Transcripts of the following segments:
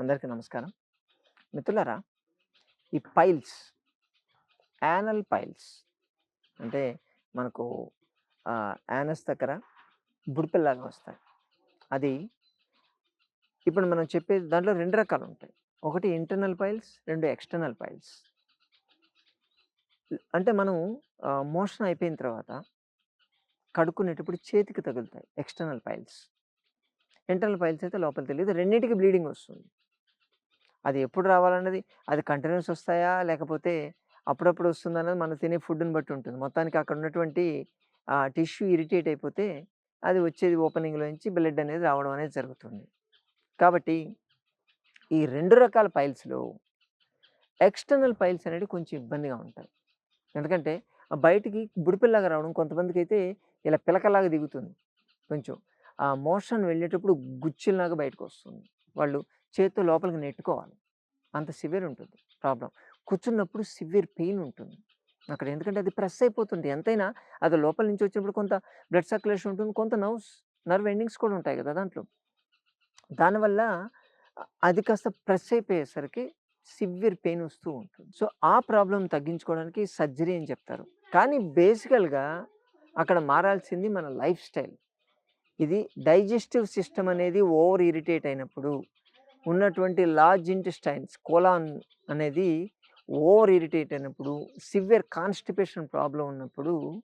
అందరికీ నమస్కారం. మిత్రులారా ఈ పైల్స్ యానల్ పైల్స్ అంటే మనకు యానస్ దగ్గర బుడిపిల్లాగా వస్తాయి. అది ఇప్పుడు మనం చెప్పేది దాంట్లో రెండు రకాలు ఉంటాయి. ఒకటి ఇంటర్నల్ పైల్స్ రెండు ఎక్స్టర్నల్ పైల్స్. అంటే మనం మోషన్ అయిపోయిన తర్వాత కడుక్కునేటప్పుడు చేతికి తగులుతాయి ఎక్స్టర్నల్ పైల్స్. ఇంటర్నల్ పైల్స్ అయితే లోపల తెలియదు రెండింటికి బ్లీడింగ్ వస్తుంది. అది ఎప్పుడు రావాలన్నది అది కంటిన్యూస్ వస్తాయా? లేకపోతే అప్పుడప్పుడు వస్తుంది అన్నది మనం తినే ఫుడ్ని బట్టి ఉంటుంది. మొత్తానికి అక్కడ ఉన్నటువంటి టిష్యూ ఇరిటేట్ అయిపోతే అది వచ్చేది ఓపెనింగ్లో నుంచి బ్లడ్ అనేది రావడం అనేది జరుగుతుంది. కాబట్టి ఈ రెండు రకాల పైల్స్లో ఎక్స్టర్నల్ పైల్స్ అనేవి కొంచెం ఇబ్బందిగా ఉంటాయి. ఎందుకంటే బయటికి బుడిపిల్లగా రావడం కొంతమందికి అయితే ఇలా పిలకలాగా దిగుతుంది. కొంచెం ఆ మోషన్ వెళ్ళేటప్పుడు గుచ్చిలాగా బయటకు వస్తుంది. వాళ్ళు చేత్తో లోపలికి నెట్టుకోవాలి. అంత సివియర్ ఉంటుంది ప్రాబ్లం కూర్చున్నప్పుడు సివియర్ పెయిన్ ఉంటుంది. అక్కడ ఎందుకంటే అది ప్రెస్ అయిపోతుంది. ఎంతైనా అది లోపల నుంచి వచ్చినప్పుడు కొంత బ్లడ్ సర్క్యులేషన్ ఉంటుంది కొంత నర్వ్స్ నర్వ్ ఎండింగ్స్ కూడా ఉంటాయి కదా దాంట్లో. దానివల్ల అది కాస్త ప్రెస్ అయిపోయేసరికి సివియర్ పెయిన్ వస్తూ ఉంటుంది. సో ఆ ప్రాబ్లం తగ్గించుకోవడానికి సర్జరీ అని చెప్తారు. కానీ బేసికల్గా అక్కడ మారాల్సింది మన లైఫ్ స్టైల్. ఇది డైజెస్టివ్ సిస్టమ్ అనేది ఓవర్ ఇరిటేట్ అయినప్పుడు ఉన్నటువంటి లార్జ్ ఇంటెస్టైన్స్ కోలాన్ అనేది ఓవర్ ఇరిటేట్ అయినప్పుడు సివియర్ కాన్స్టిపేషన్ ప్రాబ్లం ఉన్నప్పుడు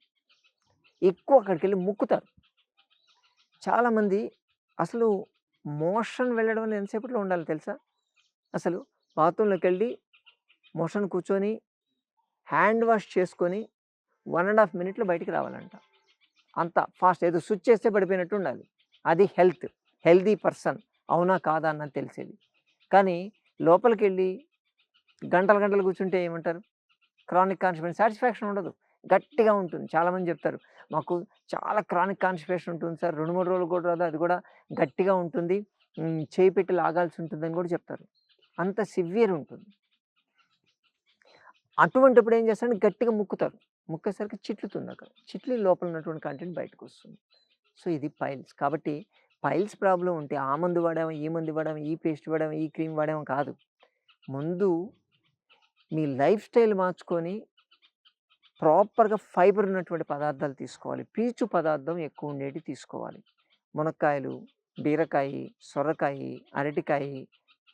ఎక్కువ అక్కడికి వెళ్ళి ముక్కుతారు. చాలామంది అసలు మోషన్ వెళ్ళడం వల్ల ఎంతసేపట్లో ఉండాలి తెలుసా? అసలు బాత్రూంలోకి వెళ్ళి మోషన్ కూర్చొని హ్యాండ్ వాష్ చేసుకొని వన్ అండ్ హాఫ్ మినిట్లో బయటికి రావాలంట. అంత ఫాస్ట్ ఏదో స్విచ్ చేస్తే పడిపోయినట్టు ఉండాలి. అది హెల్త్ హెల్దీ పర్సన్. అవునా కాదా అన్నది తెలిసేది. కానీ లోపలికి వెళ్ళి గంటలు గంటలు కూర్చుంటే ఏమంటారు? క్రానిక్ కాన్స్టిపేషన్ సాటిస్ఫాక్షన్ ఉండదు. గట్టిగా ఉంటుంది. చాలామంది చెప్తారు మాకు చాలా క్రానిక్ కాన్స్టిపేషన్ ఉంటుంది సార్. రెండు మూడు రోజులు కూడా రాదు. అది కూడా గట్టిగా ఉంటుంది. చేయి పెట్టి లాగాల్సి ఉంటుందని కూడా చెప్తారు. అంత సివియర్ ఉంటుంది. అటువంటిప్పుడు ఏం చేస్తారంటే గట్టిగా ముక్కుతారు. ముక్కేసరికి చిట్లుతుంది అక్కడ. చిట్లి లోపల ఉన్నటువంటి కంటెంట్ బయటకు వస్తుంది సో ఇది పైల్స్. కాబట్టి పైల్స్ ప్రాబ్లం ఉంటే ఆ మందు వాడాము ఈ మందు వాడాము ఈ పేస్ట్ వాడాము ఈ క్రీమ్ వాడాము కాదు. ముందు మీ లైఫ్ స్టైల్ మార్చుకొని ప్రాపర్గా ఫైబర్ ఉన్నటువంటి పదార్థాలు తీసుకోవాలి. పీచు పదార్థం ఎక్కువ ఉండేవి తీసుకోవాలి. మునక్కాయలు బీరకాయ సొరకాయ అరటికాయ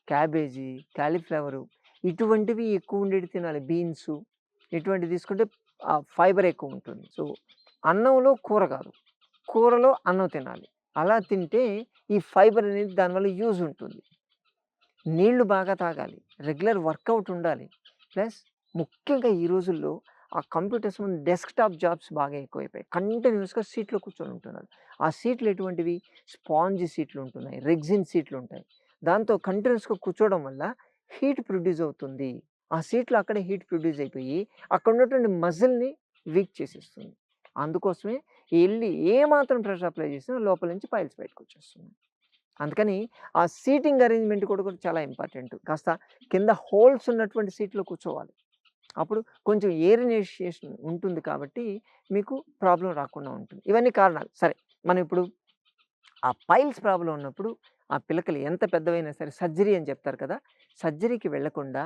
క్యాబేజీ క్యాలీఫ్లవరు ఇటువంటివి ఎక్కువ ఉండేవి తినాలి. బీన్స్ ఇటువంటివి తీసుకుంటే ఫైబర్ ఎక్కువ ఉంటుంది. సో అన్నంలో కూర కాదు. కూరలో అన్నం తినాలి. అలా తింటే ఈ ఫైబర్ అనేది దానివల్ల యూజ్ ఉంటుంది. నీళ్ళు బాగా తాగాలి. రెగ్యులర్ వర్కౌట్ ఉండాలి. ప్లస్ ముఖ్యంగా ఈ రోజుల్లో ఆ కంప్యూటర్స్ ముందు డెస్క్టాప్ జాబ్స్ బాగా ఎక్కువైపోయాయి. కంటిన్యూస్గా సీట్లో కూర్చొని ఉంటున్నారు. ఆ సీట్లు ఎటువంటివి? స్పాంజ్ సీట్లు ఉంటున్నాయి. రెగ్జిన్ సీట్లు ఉంటాయి. దాంతో కంటిన్యూస్గా కూర్చోవడం వల్ల హీట్ ప్రొడ్యూస్ అవుతుంది. ఆ సీట్లు అక్కడే హీట్ ప్రొడ్యూస్ అయిపోయి అక్కడ ఉన్నటువంటి మజిల్ని వీక్ చేసేస్తుంది. అందుకోసమే వెళ్ళి ఏ మాత్రం ప్రెషర్ అప్లై చేసినా లోపల నుంచి పైల్స్ బయటకు వచ్చేస్తుంది అందుకని ఆ సీటింగ్ అరేంజ్మెంట్ కూడా కూడా చాలా ఇంపార్టెంట్. కాస్త కింద హోల్స్ ఉన్నటువంటి సీట్లో కూర్చోవాలి. అప్పుడు కొంచెం ఏరినేషియేషన్ ఉంటుంది కాబట్టి మీకు ప్రాబ్లం రాకుండా ఉంటుంది. ఇవన్నీ కారణాలు. సరే మనం ఇప్పుడు ఆ పైల్స్ ప్రాబ్లం ఉన్నప్పుడు ఆ పిలకలు ఎంత పెద్దవైనా సరే సర్జరీ అని చెప్తారు కదా! సర్జరీకి వెళ్ళకుండా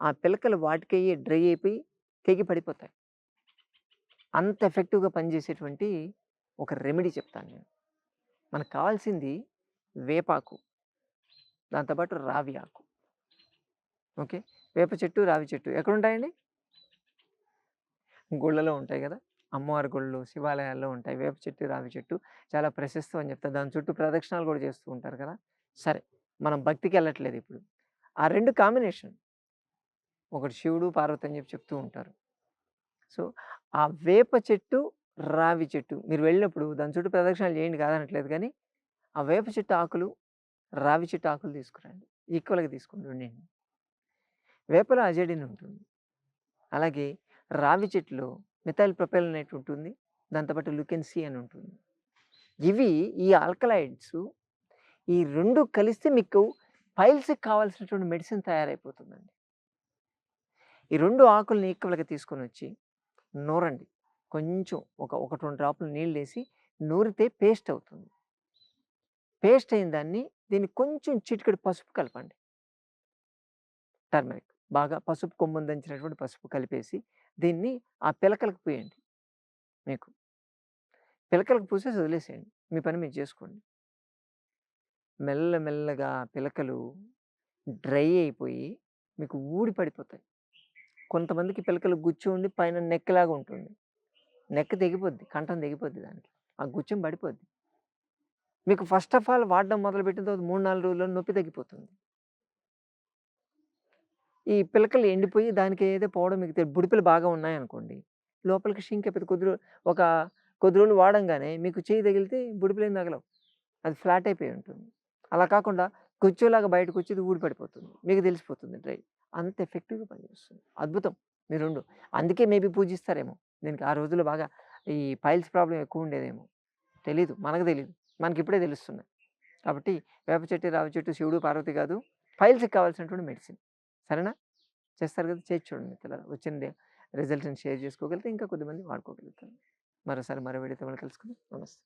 ఆ పిలకలు వాటికయ్యే డ్రై అయిపోయి తెగి పడిపోతాయి. అంత ఎఫెక్టివ్గా పనిచేసేటువంటి ఒక రెమెడీ చెప్తాను నేను. మనకు కావాల్సింది వేపాకు దాంతోపాటు రావి ఆకు. ఓకే? వేప చెట్టు రావి చెట్టు ఎక్కడ ఉంటాయండి గుళ్ళలో ఉంటాయి కదా? అమ్మవారి గుళ్ళు శివాలయాల్లో ఉంటాయి. వేప చెట్టు రావి చెట్టు చాలా ప్రశస్తం అని చెప్తారు. దాని చుట్టూ ప్రదక్షిణాలు కూడా చేస్తూ ఉంటారు కదా? సరే మనం భక్తికి వెళ్ళట్లేదు ఇప్పుడు. ఆ రెండు కాంబినేషన్. ఒకటి శివుడు పార్వతి అని చెప్పి చెప్తూ ఉంటారు. సో ఆ వేప చెట్టు రావి చెట్టు. మీరు వెళ్ళినప్పుడు దాని చుట్టూ ప్రదక్షిణాలు చేయండి కాదనట్లేదు కానీ ఆ వేప చెట్టు ఆకులు రావి చెట్టు ఆకులు తీసుకురండి. ఈక్వల్గా తీసుకుని ఉండండి. వేపలో అజడిన్ ఉంటుంది. అలాగే రావి చెట్టులో మిథైల్ ప్రొపెల్ అనేటి ఉంటుంది. దాంతోపాటు లుకెన్సీ అని ఉంటుంది. ఇవి ఈ ఆల్కలైడ్స్ ఈ రెండు కలిస్తే మీకు పైల్స్కి కావాల్సినటువంటి మెడిసిన్ తయారైపోతుందండి. ఈ రెండు ఆకుల్ని ఈక్వల్గా తీసుకొని వచ్చి నూరండి కొంచెం ఒక ఒకటి రెండు డ్రాపులు నీళ్ళు వేసి నూరితే పేస్ట్ అవుతుంది పేస్ట్ అయిన దాన్ని దీన్ని కొంచెం చిటికెడు పసుపు కలపండి టర్మరిక్. బాగా పసుపు కొమ్మున దంచినటువంటి పసుపు కలిపేసి దీన్ని ఆ పిలకలకు పూయండి. మీకు. పిలకలకు పూసేసి వదిలేసేయండి. మీ పని మీరు చేసుకోండి. మెల్ల మెల్లగా పిలకలు డ్రై అయిపోయి మీకు ఊడి పడిపోతాయి. కొంతమందికి పిలకలు గుచ్చి ఉండి పైన నెక్‌లాగా ఉంటుంది. నెక్క తెగిపోద్ది. కంఠం తెగిపోద్ది దానికి. ఆ గుచ్చం పడిపోద్ది. మీకు ఫస్ట్ ఆఫ్ ఆల్ వాడడం మొదలుపెట్టిన తర్వాత 3, 4 రోజుల్లో నొప్పి తగ్గిపోతుంది. ఈ పిలకలు ఎండిపోయి దానికి ఏదో పోవడం మీకు తె బుడిపెలు బాగా ఉన్నాయనుకోండి. లోపలికి షింక్ అయిపోతే కొద్ది రోజులు ఒక కొద్ది రోజులు వాడంగానే మీకు చేయి తగిలితే బుడిపిలేం తగలవు. అది ఫ్లాట్ అయిపోయి ఉంటుంది. అలా కాకుండా గుచ్చులాగా బయటకు ఇది ఊడి పడిపోతుంది. మీకు తెలిసిపోతుంది డ్రై. అంత ఎఫెక్టివ్‌గా పనిచేస్తుంది. అద్భుతం. మీ రెండు అందుకే మేబీ పూజిస్తారేమో. దీనికి ఆ రోజుల్లో బాగా ఈ పైల్స్ ప్రాబ్లం ఎక్కువ ఉండేదేమో. తెలీదు. మనకు తెలియదు మనకి ఇప్పుడే తెలుస్తున్నాయి. కాబట్టి వేప చెట్టు, రావి చెట్టు శివుడు, పార్వతి కాదు. పైల్స్‌కి కావాల్సినటువంటి మెడిసిన్. సరేనా? చేస్తారు కదా! చేసి చూడండి మిత్రులారా. వచ్చిన రిజల్ట్‌ని షేర్ చేసుకోగలిగితే ఇంకా కొద్దిమంది వాడుకోగలుగుతారు. మరోసారి మరో వీడియోతో మళ్ళీ కలుసుకుందాం. నమస్తే.